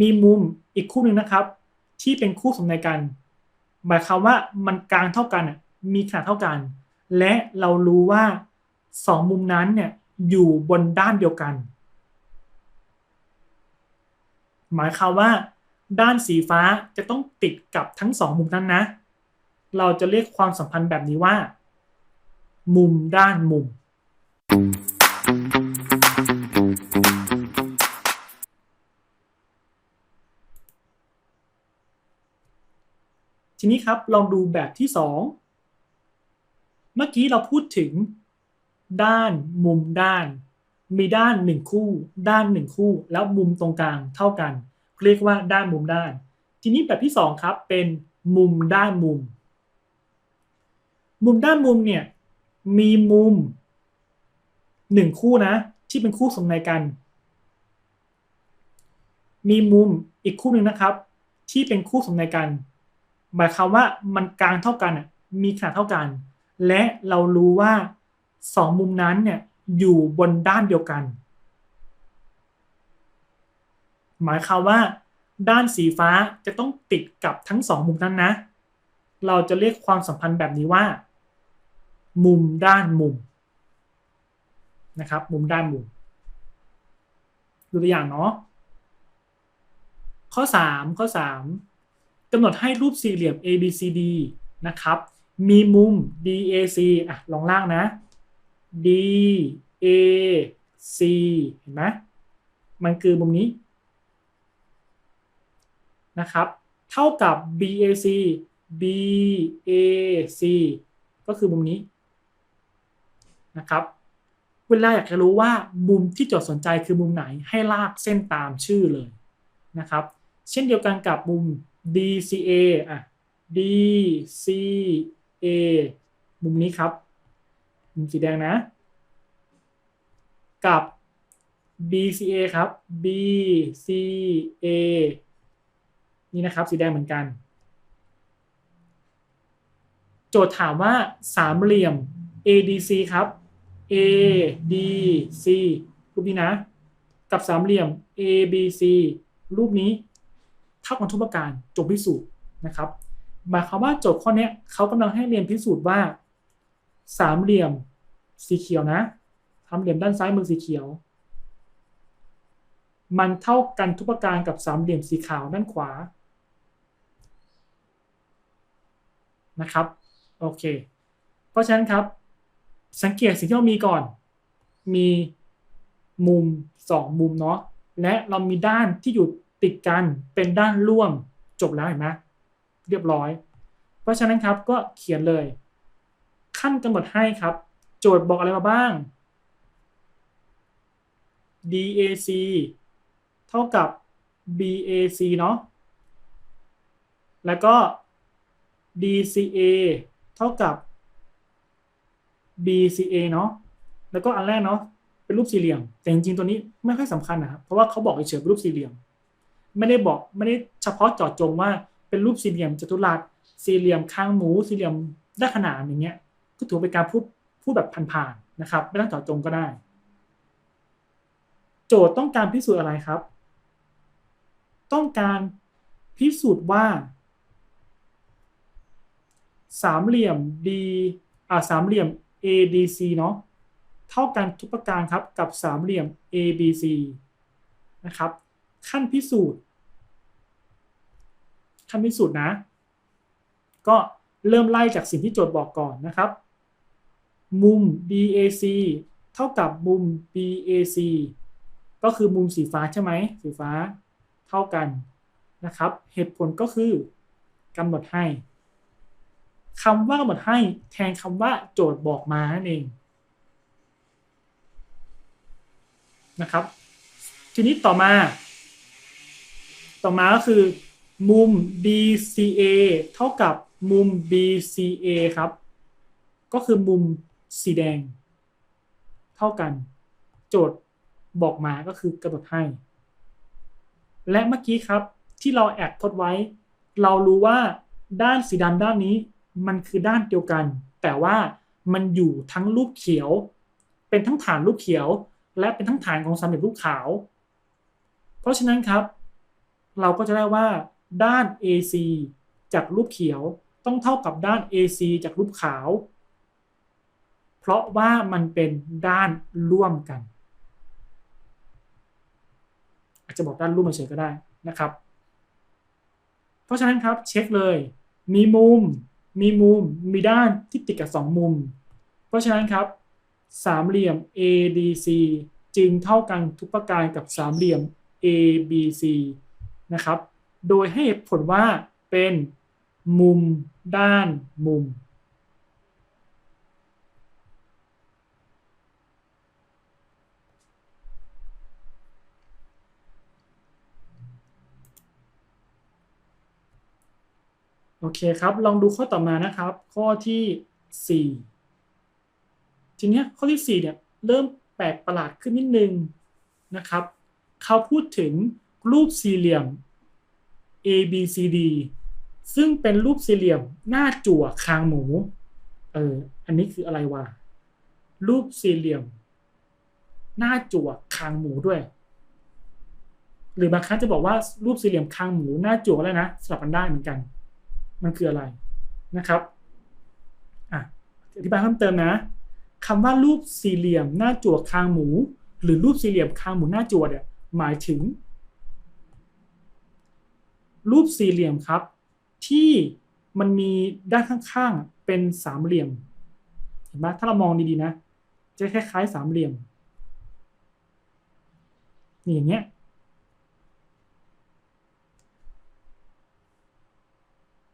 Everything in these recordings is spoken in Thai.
มีมุมอีกคู่หนึ่งนะครับ ที่เป็นคู่สมในกันหมายความว่ามันกลางเท่ากันมีขนาดเท่ากัน และเรารู้ว่าสองมุมนั้นเนี่ยอยู่บนด้านเดียวกัน หมายความว่า ด้านสีฟ้าจะต้องติดกับทั้งสองมุมนั้นนะ เราจะเรียกความสัมพันธ์แบบนี้ว่า มุมด้านมุม ทีนี้ครับลองดูแบบที่สองเมื่อกี้เราพูดถึง ด้านมุมด้าน มีด้านหนึ่งคู่ ด้านหนึ่งคู่ แล้วมุมตรงกลางเท่ากัน เรียกว่าด้านมุมด้าน ทีนี้แบบที่สองครับเป็นมุมด้านมุม มุมด้านมุมเนี่ยมีมุมหนึ่งคู่นะ ที่เป็นคู่สมในกัน มีมุมอีกคู่หนึ่งนะครับ ที่เป็นคู่สมในกัน หมายความว่ามันกลางเท่ากันมีขนาดเท่ากัน และเรารู้ว่าสองมุมนั้นเนี่ยอยู่บนด้านเดียวกัน หมายความว่า ด้านสีฟ้าจะต้องติดกับทั้งสองมุมนั้นนะ เราจะเรียกความสัมพันธ์แบบนี้ว่า มุมด้านมุมนะครับ มุมด้านมุมดูตัวอย่างเนาะข้อ 3 ข้อ 3 กำหนดให้รูปสี่เหลี่ยม ABCD นะครับ มีมุม DAC อะลองล่างนะ DAC เห็นไหมมันคือมุมนี้นะครับ เท่ากับ BAC BAC ก็คือมุมนี้นะครับ เวลาอยากจะรู้ว่ามุมที่โจทย์สนใจคือมุมไหนให้ลากเส้นตามชื่อเลยนะครับ เช่นเดียวกันกับมุม DCA อะ DCA มุมนี้ครับ มุมสีแดงนะ กับ BCA ครับ BCA นี่นะครับ สีแดงเหมือนกัน โจทย์ถามว่าสามเหลี่ยม ADC ครับ ADC รูปนี้นะ กับสามเหลี่ยม ABC รูปนี้ เท่ากันทุกประการจบพิสูจน์นะครับหมายความว่าโจทย์ข้อนี้เขากำลังให้เรียนพิสูจน์ว่าสามเหลี่ยมสีเขียวนะสามเหลี่ยมด้านซ้ายมือสีเขียว มันเท่ากันทุกประการกับสามเหลี่ยมสีขาวด้านขวานะครับโอเค เพราะฉะนั้นครับ สังเกตสิ่งที่เรามีก่อน มีมุมสองมุมเนาะและเรามีด้านที่อยู่ ติดกันเป็นด้านร่วมจบแล้วเห็นไหมเรียบร้อย เพราะฉะนั้นครับก็เขียนเลย ขั้นกำหนดให้ครับ โจทย์บอกอะไรมาบ้าง DAC เท่ากับ BAC เนาะแล้วก็ DCA เท่ากับ BCA เนาะแล้วก็อันแรกเนาะเป็นรูปสี่เหลี่ยม แต่จริงๆตัวนี้ไม่ค่อยสำคัญนะครับเพราะว่าเขาบอกเฉยๆเป็นรูปสี่เหลี่ยม ไม่ได้บอกไม่ได้เฉพาะเจาะจงว่าเป็นรูปสี่เหลี่ยมจัตุรัสสี่เหลี่ยมข้างหมูสี่เหลี่ยมด้านขนาดอย่างเงี้ยก็ถือเป็นการพูดพูดแบบผ่านๆนะครับ ไม่ต้องเจาะจงก็ได้ โจทย์ต้องการพิสูจน์อะไรครับ ต้องการพิสูจน์ว่า สามเหลี่ยม D อ่าสามเหลี่ยม ADC เนาะเท่ากันทุกประการครับกับสามเหลี่ยม ABC นะครับ ขั้นพิสูจน์ ขั้นพิสูจน์นะ ก็เริ่มไล่จากสิ่งที่โจทย์บอกก่อนนะครับ มุม DAC เท่ากับมุม BAC ก็คือมุมสีฟ้าใช่ไหมสีฟ้าเท่ากันนะครับ เหตุผลก็คือกำหนดให้คำว่ากำหนดให้แทนคำว่าโจทย์บอกมานั่นเองนะครับ ทีนี้ต่อมา ต่อมาก็คือ มุม DCA เท่ากับมุม BCA ครับ ก็คือมุมสีแดง เท่ากัน โจทย์บอกมาก็คือกำหนดให้ และเมื่อกี้ครับที่เราแอบทดไว้ เรารู้ว่าด้านสีดำด้านนี้มันคือด้านเดียวกัน แต่ว่ามันอยู่ทั้งรูปเขียว เป็นทั้งฐานรูปเขียว และเป็นทั้งฐานของสามเหลี่ยมรูปขาว เพราะฉะนั้นครับ เราก็จะได้ว่า ด้าน AC จากรูปเขียวต้องเท่ากับด้าน AC จากรูปขาว เพราะว่ามันเป็นด้านร่วมกัน อาจจะบอกด้านร่วมเฉยก็ได้นะครับ เพราะฉะนั้นครับเช็คเลย มีมุม มีมุม มีด้านที่ติดกับ 2 มุม เพราะฉะนั้นครับ สามเหลี่ยม ADC จึงเท่ากันทุกประการกับสามเหลี่ยม ABC นะครับ โดยให้ผลว่าเป็นมุมด้านมุม โอเคครับ ลองดูข้อต่อมานะครับ ข้อที่ 4 ทีนี้ข้อที่ 4 เนี่ย เริ่มแปลกประหลาดขึ้นนิดนึงนะครับ เขาพูดถึงรูปสี่เหลี่ยม A B C D ซึ่งเป็นรูปสี่เหลี่ยมหน้าจั่วคางหมู เออ อันนี้คืออะไรวะ รูปสี่เหลี่ยม หน้าจั่วคางหมูด้วย หรือบางครั้งจะบอกว่ารูปสี่เหลี่ยมคางหมูหน้าจั่วอะไรนะสลับกันได้เหมือนกัน มันคืออะไรนะครับ อะ อธิบายเพิ่มเติมนะคำว่ารูปสี่เหลี่ยมหน้าจั่วคางหมู หรือรูปสี่เหลี่ยมคางหมูหน้าจั่วเนี่ย หมายถึง รูปสี่เหลี่ยมครับ ที่มันมีด้านข้างๆเป็นสามเหลี่ยมเห็นไหมถ้าเรามองดีๆนะ จะคล้ายๆสามเหลี่ยมนี่อย่างเงี้ย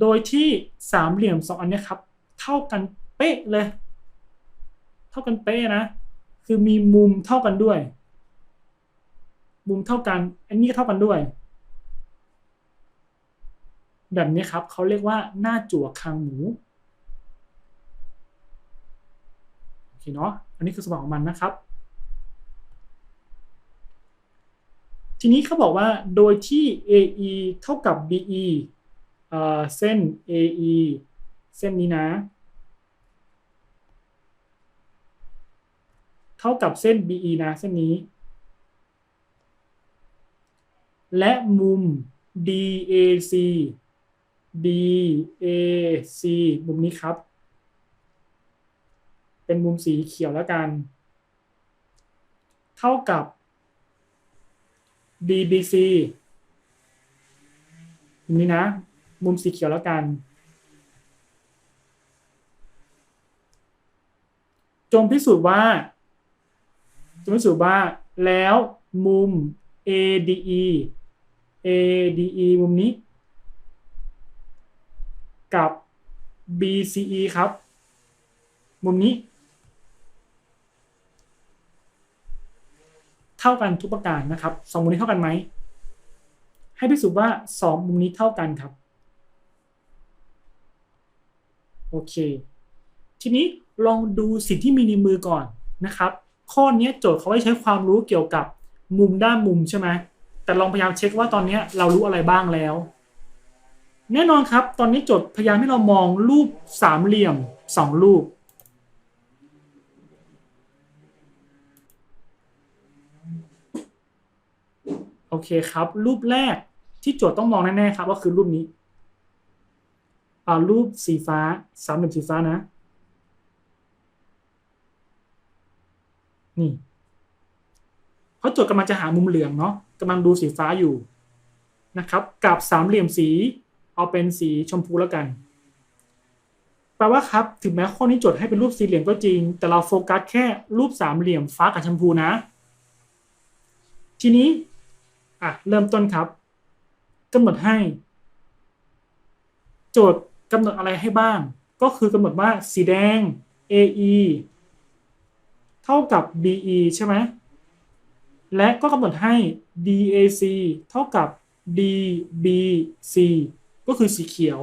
โดยที่สามเหลี่ยมสองอันเนี้ยครับ เท่ากันเป๊ะเลย เท่ากันเป๊ะนะ คือมีมุมเท่ากันด้วย มุมเท่ากัน อันนี้ก็เท่ากันด้วย แบบนี้ครับเขาเรียกว่าหน้าจั่วคางหมูโอเคเนาะอันนี้คือสมบัติของมันนะครับ ทีนี้เขาบอกว่าโดยที่ AE เท่ากับ BE เส้น AE เส้นนี้นะ เท่ากับเส้น BE นะเส้นนี้ และมุม DAC DAC มุมนี้ครับ เป็นมุมสีเขียวแล้วกัน เท่ากับ DBC มุมนี้นะ มุมสีเขียวแล้วกัน จงพิสูจน์ว่า จงพิสูจน์ว่าแล้วมุม ADE ADE มุมนี้ กับ BCE ครับ มุมนี้ เท่ากันทุกประการนะครับสองมุมนี้เท่ากันไหม ให้พิสูจน์ว่าสองมุมนี้เท่ากันครับ โอเค ทีนี้ลองดูสิ่งที่มีในมือก่อนนะครับ ข้อนี้โจทย์เขาให้ใช้ความรู้เกี่ยวกับมุมด้านมุมใช่ไหมแต่ลองพยายามเช็คว่าตอนนี้เรารู้อะไรบ้างแล้ว แน่นอนครับ ตอนนี้โจทย์พยายามให้เรามองรูปสามเหลี่ยมสองรูป โอเคครับ รูปแรกที่โจทย์ต้องมองแน่ๆครับ ก็คือรูปนี้อ่ารูปสีฟ้าสามเหลี่ยมสีฟ้านะ นี่เขาโจทย์กำลังจะหามุมเหลืองเนาะกำลังดูสีฟ้าอยู่นะครับ กับสามเหลี่ยมสี เอาเป็นสีชมพูแล้วกัน แปลว่าครับ ถึงแม้ข้อนี้โจทย์ให้เป็นรูปสี่เหลี่ยมก็จริง แต่เราโฟกัสแค่รูปสามเหลี่ยมฟ้ากับชมพูนะ ทีนี้อะเริ่มต้นครับกำหนดให้ โจทย์กำหนดอะไรให้บ้าง ก็คือกำหนดว่าสีแดง AE เท่ากับ BE ใช่ไหมและก็กำหนดให้ DAC เท่ากับ DBC ก็คือสีเขียว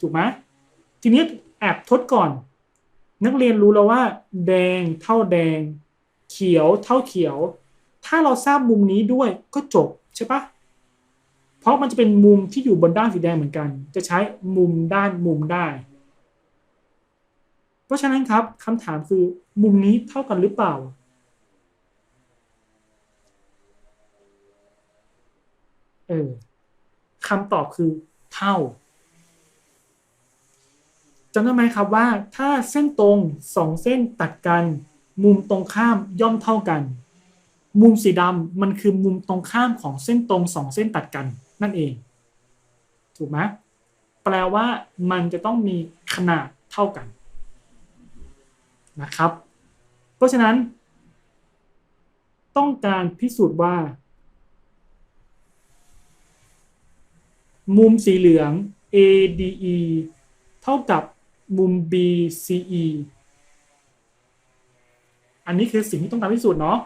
ถูกไหมทีนี้แอบทดก่อน นักเรียนรู้แล้วว่า แดงเท่าแดง เขียวเท่าเขียว ถ้าเราทราบมุมนี้ด้วยก็จบใช่ปะเพราะมันจะเป็นมุมที่อยู่บนด้านสีแดงเหมือนกัน จะใช้มุมด้านมุมได้ เพราะฉะนั้นครับคำถามคือมุมนี้เท่ากันหรือเปล่าเออคำตอบคือ เท่าจำได้ไหมครับว่าถ้าเส้นตรงสองเส้นตัดกัน มุมตรงข้ามย่อมเท่ากัน มุมสีดำมันคือมุมตรงข้ามของเส้นตรงสองเส้นตัดกันนั่นเอง ถูกไหมแปลว่ามันจะต้องมีขนาดเท่ากันนะครับ เพราะฉะนั้น ต้องการพิสูจน์ว่า มุมสีเหลือง ADE เท่ากับมุม BCE อันนี้คือสิ่งที่ต้องการพิสูจน์เนาะ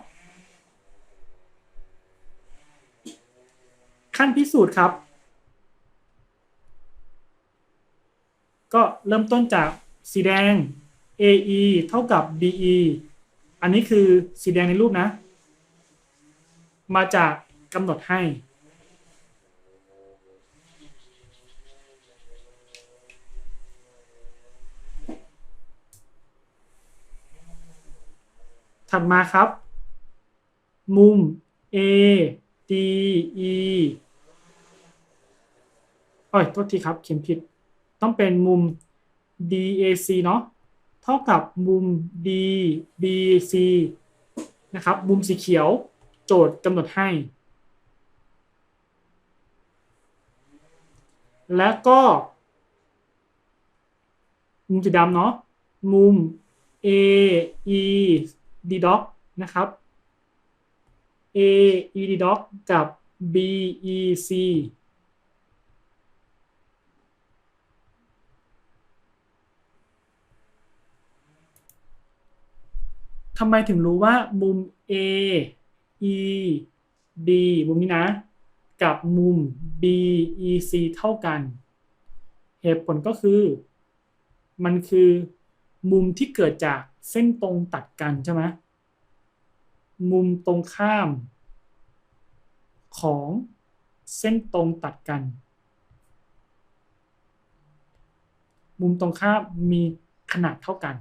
ขั้นพิสูจน์ครับ ก็เริ่มต้นจากสีแดง AE เท่ากับ BE อันนี้คือสีแดงในรูปนะ มาจากกำหนดให้ ถัดมาครับ มุม A D E เอ้ยโทษทีครับ เขียนผิด ต้องเป็นมุม DAC เนาะเท่ากับมุม DBC นะครับ มุมสีเขียวโจทย์กำหนดให้ และก็ มุมสีดำเนาะมุม AE d doc นะครับ AE d doc กับ BEC ทำไมถึงรู้ว่ามุม A E D มุมนี้นะ กับมุม BEC เท่ากัน เหตุผลก็คือ มันคือ มุมที่เกิดจากเส้นตรงตัดกันใช่ไหมมุมตรงข้าม ของเส้นตรงตัดกัน มุมตรงข้ามมีขนาดเท่ากัน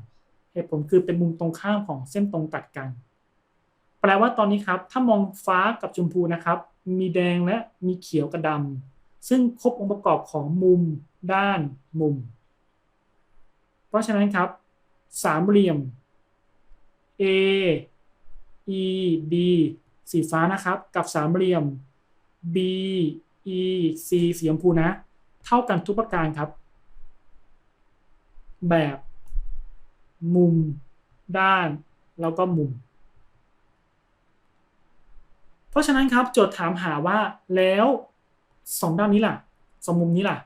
เหตุผลคือเป็นมุมตรงข้ามของเส้นตรงตัดกัน แปลว่าตอนนี้ครับ ถ้ามองฟ้ากับชมพูนะครับ มีแดงและมีเขียวกับดำซึ่งครบองค์ประกอบของมุมด้านมุม เพราะฉะนั้นครับ สามเหลี่ยม A E D สีฟ้านะครับ กับสามเหลี่ยม B E C สีชมพูนะ เท่ากันทุกประการครับ แบบ มุม ด้าน แล้วก็มุม เพราะฉะนั้นครับโจทย์ถามหาว่าแล้วสองด้านนี้ล่ะสองมุมนี้ล่ะ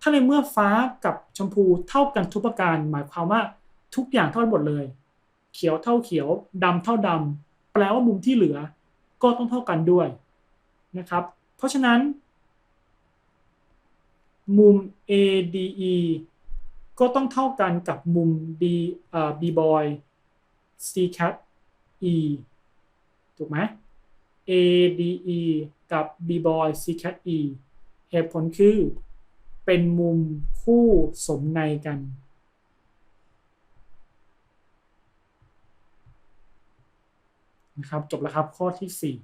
ถ้าในเมื่อฟ้ากับชมพูเท่ากันทุกประการ หมายความว่า ทุกอย่างเท่ากันหมดเลย เขียวเท่าเขียวดำเท่าดำแปลว่ามุมที่เหลือ ก็ต้องเท่ากันด้วยนะครับ เพราะฉะนั้น มุม ADE ก็ต้องเท่ากันกับมุม D อ่า B boy C cat E ถูกไหม ADE กับ B boy C cat E เหตุผลคือเป็นมุมคู่สมในกัน นะครับจบแล้วครับข้อที่ 4